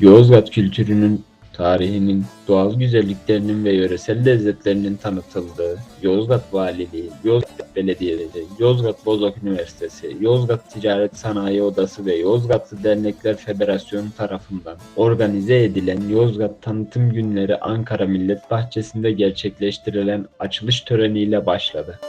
Yozgat kültürünün, tarihinin, doğal güzelliklerinin ve yöresel lezzetlerinin tanıtıldığı Yozgat Valiliği, Yozgat Belediyesi, Yozgat Bozok Üniversitesi, Yozgat Ticaret Sanayi Odası ve Yozgatlı Dernekler Federasyonu tarafından organize edilen Yozgat Tanıtım Günleri Ankara Millet Bahçesi'nde gerçekleştirilen açılış töreniyle başladı.